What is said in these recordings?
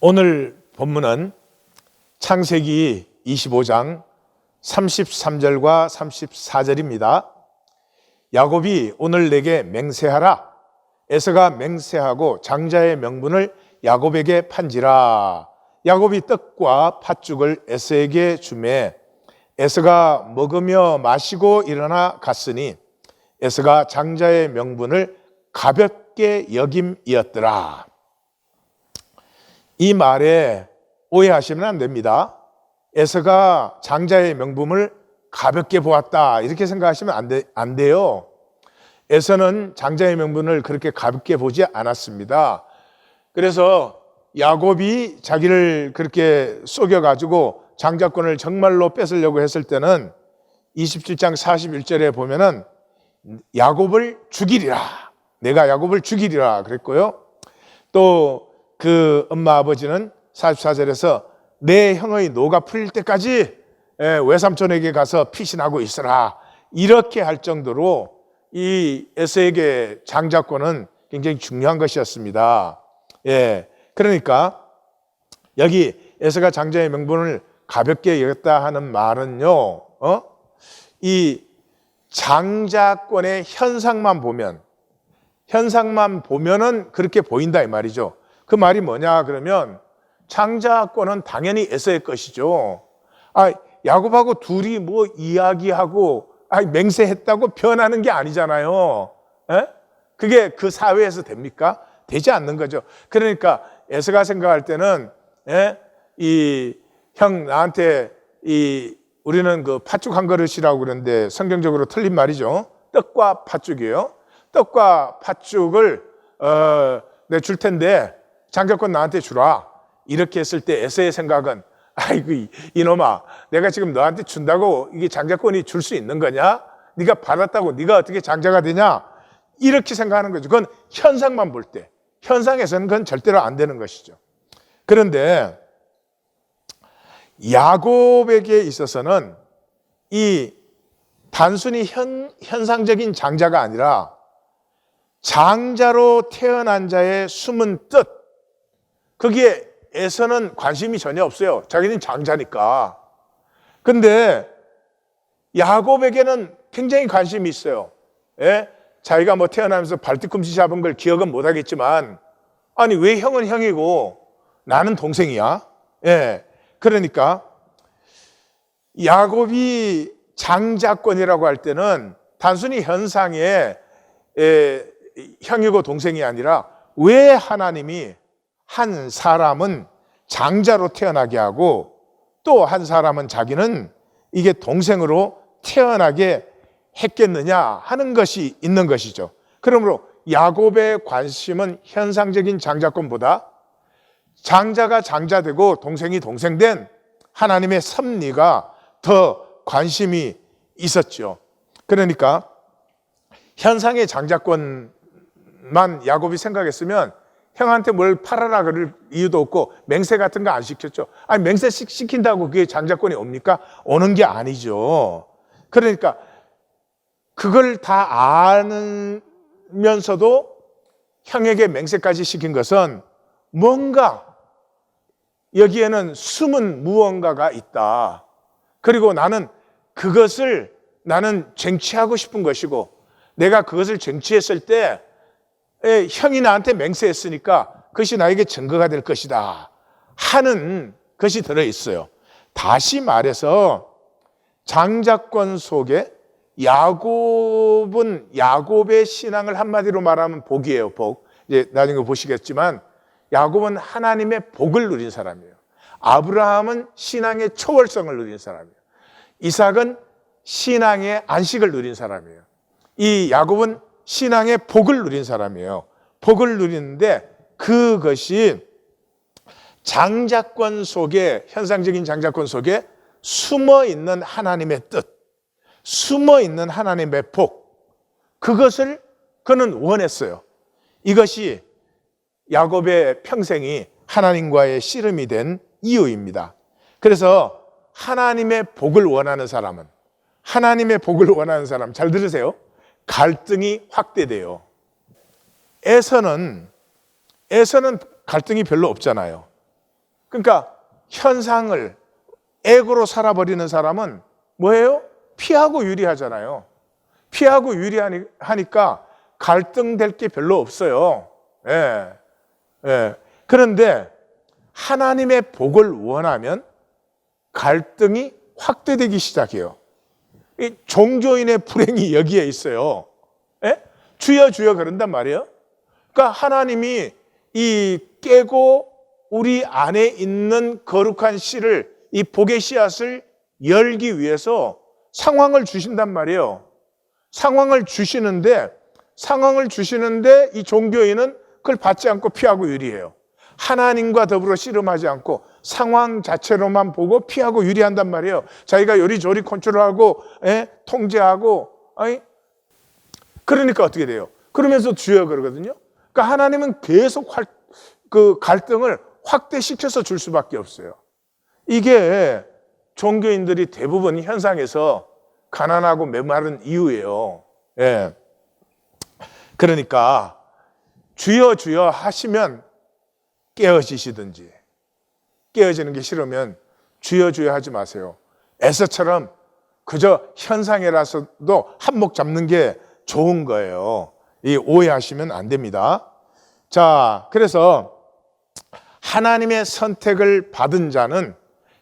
오늘 본문은 창세기 25장 33절과 34절입니다. 야곱이 오늘 내게 맹세하라. 에서가 맹세하고 장자의 명분을 야곱에게 판지라. 야곱이 떡과 팥죽을 에서에게 주매 에서가 먹으며 마시고 일어나 갔으니 에서가 장자의 명분을 가볍게 여김이었더라. 이 말에 오해하시면 안 됩니다. 에서가 장자의 명분을 가볍게 보았다. 이렇게 생각하시면 안, 돼, 안 돼요. 에서는 장자의 명분을 그렇게 가볍게 보지 않았습니다. 그래서 야곱이 자기를 그렇게 속여가지고 장자권을 정말로 뺏으려고 했을 때는 27장 41절에 보면은 야곱을 죽이리라. 내가 야곱을 죽이리라 그랬고요. 또 그 엄마 아버지는 44절에서 내 형의 노가 풀릴 때까지 예, 외삼촌에게 가서 피신하고 있으라. 이렇게 할 정도로 이 에서에게 장자권은 굉장히 중요한 것이었습니다. 예. 그러니까 여기 에서가 장자의 명분을 가볍게 여겼다 하는 말은요, 어? 이 장자권의 현상만 보면, 현상만 보면은 그렇게 보인다 이 말이죠. 그 말이 뭐냐 그러면 장자권은 당연히 에서의 것이죠. 아, 야곱하고 둘이 뭐 이야기하고 아, 맹세했다고 변하는 게 아니잖아요. 에? 그게 그 사회에서 됩니까? 되지 않는 거죠. 그러니까 에서가 생각할 때는 에? 이형 나한테 이 우리는 그 팥죽 한 그릇이라고 그러는데 성경적으로 틀린 말이죠. 떡과 팥죽이에요. 떡과 팥죽을 어, 내줄 텐데 장자권 나한테 주라. 이렇게 했을 때 에서의 생각은 아이고 이- 이놈아 내가 지금 너한테 준다고 이게 장자권이 줄 수 있는 거냐? 네가 받았다고 네가 어떻게 장자가 되냐? 이렇게 생각하는 거죠. 그건 현상만 볼 때. 현상에서는 그건 절대로 안 되는 것이죠. 그런데 야곱에게 있어서는 이 단순히 현, 현상적인 장자가 아니라 장자로 태어난 자의 숨은 뜻, 거기에 에서는 관심이 전혀 없어요. 자기는 장자니까. 근데 야곱에게는 굉장히 관심이 있어요. 예? 자기가 뭐 태어나면서 발뒤꿈치 잡은 걸 기억은 못 하겠지만, 아니, 왜 형은 형이고 나는 동생이야? 예. 그러니까, 야곱이 장자권이라고 할 때는 단순히 현상에 에, 형이고 동생이 아니라 왜 하나님이 한 사람은 장자로 태어나게 하고 또 한 사람은 자기는 이게 동생으로 태어나게 했겠느냐 하는 것이 있는 것이죠. 그러므로 야곱의 관심은 현상적인 장자권보다 장자가 장자되고 동생이 동생된 하나님의 섭리가 더 관심이 있었죠. 그러니까 현상의 장자권만 야곱이 생각했으면 형한테 뭘 팔아라 그럴 이유도 없고 맹세 같은 거 안 시켰죠. 아니 맹세 시- 시킨다고 그게 장자권이 옵니까? 오는 게 아니죠. 그러니까 그걸 다 아면서도 형에게 맹세까지 시킨 것은 뭔가 여기에는 숨은 무언가가 있다. 그리고 나는 그것을 나는 쟁취하고 싶은 것이고 내가 그것을 쟁취했을 때 에, 형이 나한테 맹세했으니까 그것이 나에게 증거가 될 것이다 하는 것이 들어 있어요. 다시 말해서 장자권 속에 야곱은 야곱의 신앙을 한마디로 말하면 복이에요, 복. 이제 나중에 보시겠지만 야곱은 하나님의 복을 누린 사람이에요. 아브라함은 신앙의 초월성을 누린 사람이에요. 이삭은 신앙의 안식을 누린 사람이에요. 이 야곱은 신앙의 복을 누린 사람이에요. 복을 누리는데 그것이 장자권 속에 현상적인 장자권 속에 숨어 있는 하나님의 뜻, 숨어 있는 하나님의 복, 그것을 그는 원했어요. 이것이 야곱의 평생이 하나님과의 씨름이 된 이유입니다. 그래서 하나님의 복을 원하는 사람은 하나님의 복을 원하는 사람 잘 들으세요. 갈등이 확대돼요. 에서는 에서는 갈등이 별로 없잖아요. 그러니까 현상을 에고로 살아버리는 사람은 뭐예요? 피하고 유리하잖아요. 피하고 유리하니까 갈등될 게 별로 없어요. 예. 예. 그런데 하나님의 복을 원하면 갈등이 확대되기 시작해요. 이 종교인의 불행이 여기에 있어요. 예? 주여 주여 그런단 말이에요. 그러니까 하나님이 이 깨고 우리 안에 있는 거룩한 씨를 이 복의 씨앗을 열기 위해서 상황을 주신단 말이에요. 상황을 주시는데 상황을 주시는데 이 종교인은 그걸 받지 않고 피하고 유리해요. 하나님과 더불어 씨름하지 않고 상황 자체로만 보고 피하고 유리한단 말이에요. 자기가 요리조리 컨트롤하고 예? 통제하고 아니 그러니까 어떻게 돼요? 그러면서 주여 그러거든요. 그러니까 하나님은 계속 활, 그 갈등을 확대시켜서 줄 수밖에 없어요. 이게 종교인들이 대부분 현상에서 가난하고 메마른 이유예요. 예. 그러니까 주여 주여 하시면 깨어지시든지 깨어지는 게 싫으면 주여 주여 하지 마세요. 에서처럼 그저 현상이라서도 한몫 잡는 게 좋은 거예요. 이 오해하시면 안 됩니다. 자, 그래서 하나님의 선택을 받은 자는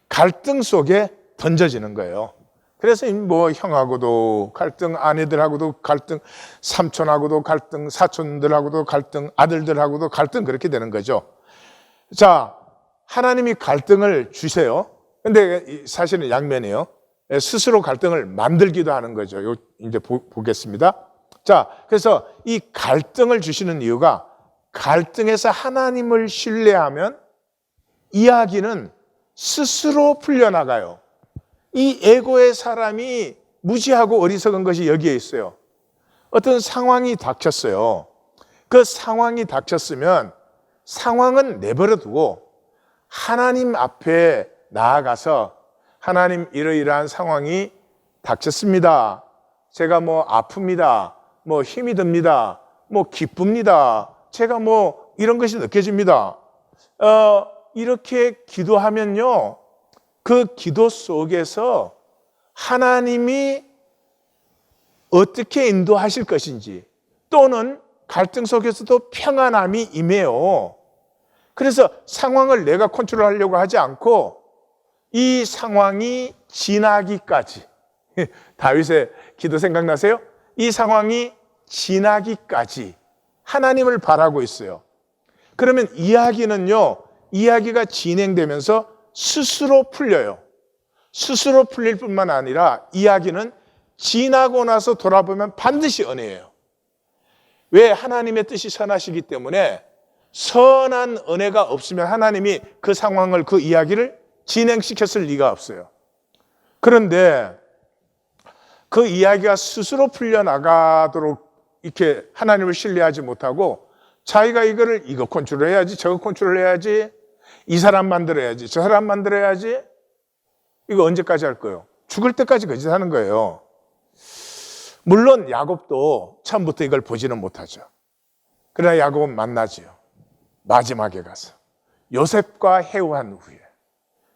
갈등 속에 던져지는 거예요. 그래서 뭐 형하고도 갈등, 아내들하고도 갈등, 삼촌하고도 갈등, 사촌들하고도 갈등, 아들들하고도 갈등 그렇게 되는 거죠. 자, 하나님이 갈등을 주세요. 근데 사실은 양면이에요. 스스로 갈등을 만들기도 하는 거죠. 요 이제 보, 보겠습니다. 자, 그래서 이 갈등을 주시는 이유가 갈등에서 하나님을 신뢰하면 이야기는 스스로 풀려나가요. 이 에고의 사람이 무지하고 어리석은 것이 여기에 있어요. 어떤 상황이 닥쳤어요. 그 상황이 닥쳤으면 상황은 내버려 두고 하나님 앞에 나아가서 하나님 이러이러한 상황이 닥쳤습니다. 제가 뭐 아픕니다. 뭐 힘이 듭니다. 뭐 기쁩니다. 제가 뭐 이런 것이 느껴집니다. 어, 이렇게 기도하면요. 그 기도 속에서 하나님이 어떻게 인도하실 것인지 또는 갈등 속에서도 평안함이 임해요. 그래서 상황을 내가 컨트롤하려고 하지 않고 이 상황이 지나기까지 다윗의 기도 생각나세요? 이 상황이 지나기까지 하나님을 바라고 있어요. 그러면 이야기는요, 이야기가 진행되면서 스스로 풀려요. 스스로 풀릴 뿐만 아니라 이야기는 지나고 나서 돌아보면 반드시 은혜예요. 왜 하나님의 뜻이 선하시기 때문에 선한 은혜가 없으면 하나님이 그 상황을 그 이야기를 진행시켰을 리가 없어요. 그런데 그 이야기가 스스로 풀려나가도록 이렇게 하나님을 신뢰하지 못하고 자기가 이거를 이거 컨트롤해야지 저거 컨트롤해야지 이 사람 만들어야지 저 사람 만들어야지 이거 언제까지 할 거예요? 죽을 때까지 거짓 하는 거예요. 물론 야곱도 처음부터 이걸 보지는 못하죠. 그러나 야곱은 만나지요. 마지막에 가서 요셉과 해우한 후에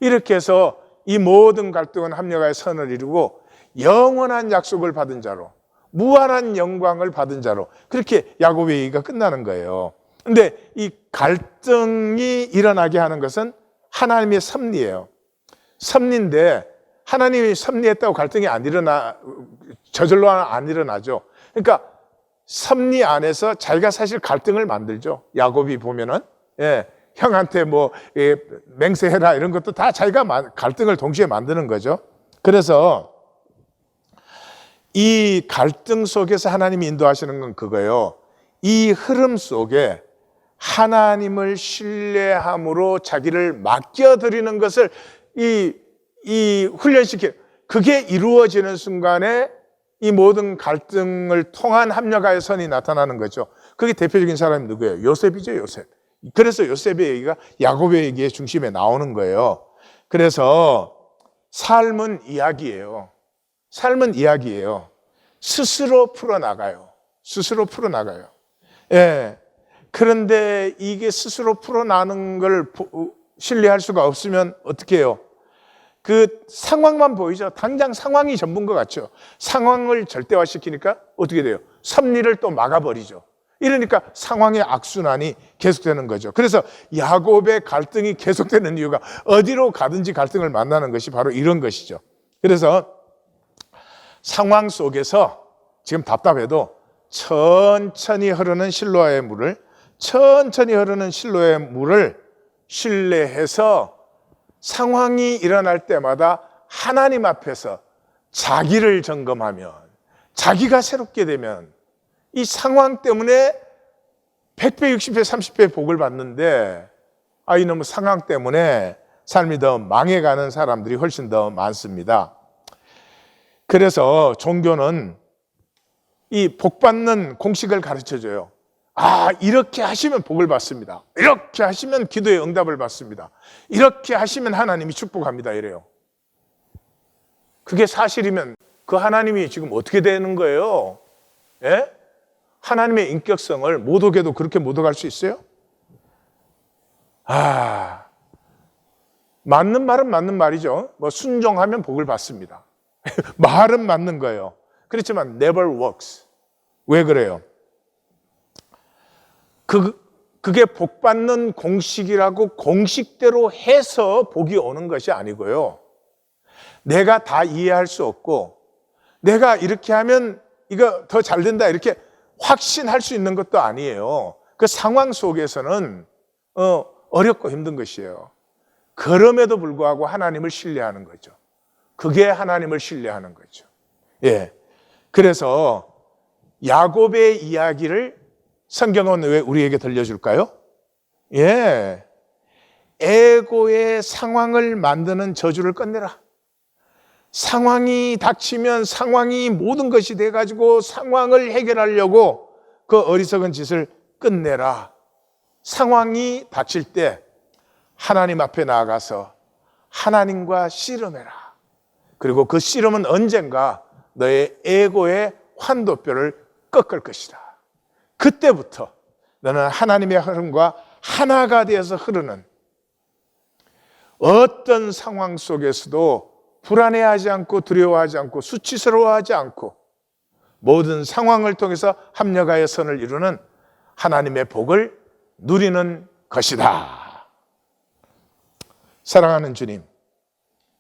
이렇게 해서 이 모든 갈등은 합력하여 선을 이루고 영원한 약속을 받은 자로 무한한 영광을 받은 자로 그렇게 야곱의 얘기가 끝나는 거예요. 근데 이 갈등이 일어나게 하는 것은 하나님의 섭리예요. 섭리인데 하나님이 섭리했다고 갈등이 안 일어나 저절로 안 일어나죠. 그러니까 섭리 안에서 자기가 사실 갈등을 만들죠. 야곱이 보면은 예, 형한테 뭐 예, 맹세해라 이런 것도 다 자기가 갈등을 동시에 만드는 거죠. 그래서 이 갈등 속에서 하나님이 인도하시는 건 그거예요. 이 흐름 속에 하나님을 신뢰함으로 자기를 맡겨드리는 것을 이, 이 훈련시켜. 그게 이루어지는 순간에 이 모든 갈등을 통한 합력하여 선이 나타나는 거죠. 그게 대표적인 사람이 누구예요? 요셉이죠, 요셉. 그래서 요셉의 얘기가 야곱의 얘기의 중심에 나오는 거예요. 그래서 삶은 이야기예요. 삶은 이야기예요. 스스로 풀어나가요. 스스로 풀어나가요. 예. 그런데 이게 스스로 풀어나는 걸 신뢰할 수가 없으면 어떻게 해요? 그 상황만 보이죠. 당장 상황이 전부인 것 같죠. 상황을 절대화시키니까 어떻게 돼요? 섭리를 또 막아버리죠. 이러니까 상황의 악순환이 계속되는 거죠. 그래서 야곱의 갈등이 계속되는 이유가 어디로 가든지 갈등을 만나는 것이 바로 이런 것이죠. 그래서 상황 속에서 지금 답답해도 천천히 흐르는 실로아의 물을 천천히 흐르는 실로의 물을 신뢰해서 상황이 일어날 때마다 하나님 앞에서 자기를 점검하면 자기가 새롭게 되면 이 상황 때문에 100배, 60배, 30배 복을 받는데 아, 이놈의 상황 때문에 삶이 더 망해가는 사람들이 훨씬 더 많습니다. 그래서 종교는 이 복받는 공식을 가르쳐 줘요. 아, 이렇게 하시면 복을 받습니다. 이렇게 하시면 기도의 응답을 받습니다. 이렇게 하시면 하나님이 축복합니다. 이래요. 그게 사실이면 그 하나님이 지금 어떻게 되는 거예요? 예? 하나님의 인격성을 모독해도 그렇게 모독할 수 있어요? 아, 맞는 말은 맞는 말이죠. 뭐 순종하면 복을 받습니다. 말은 맞는 거예요. 그렇지만 never works. 왜 그래요? 그, 그게 복 받는 공식이라고 공식대로 해서 복이 오는 것이 아니고요. 내가 다 이해할 수 없고, 내가 이렇게 하면 이거 더 잘 된다, 이렇게 확신할 수 있는 것도 아니에요. 그 상황 속에서는 어, 어렵고 힘든 것이에요. 그럼에도 불구하고 하나님을 신뢰하는 거죠. 그게 하나님을 신뢰하는 거죠. 예. 그래서 야곱의 이야기를 성경은 왜 우리에게 들려줄까요? 예. 에고의 상황을 만드는 저주를 끝내라. 상황이 닥치면 상황이 모든 것이 돼가지고 상황을 해결하려고 그 어리석은 짓을 끝내라. 상황이 닥칠 때 하나님 앞에 나아가서 하나님과 씨름해라. 그리고 그 씨름은 언젠가 너의 에고의 환도뼈를 꺾을 것이다. 그때부터 너는 하나님의 흐름과 하나가 되어서 흐르는 어떤 상황 속에서도 불안해하지 않고 두려워하지 않고 수치스러워하지 않고 모든 상황을 통해서 합력하여 선을 이루는 하나님의 복을 누리는 것이다. 사랑하는 주님,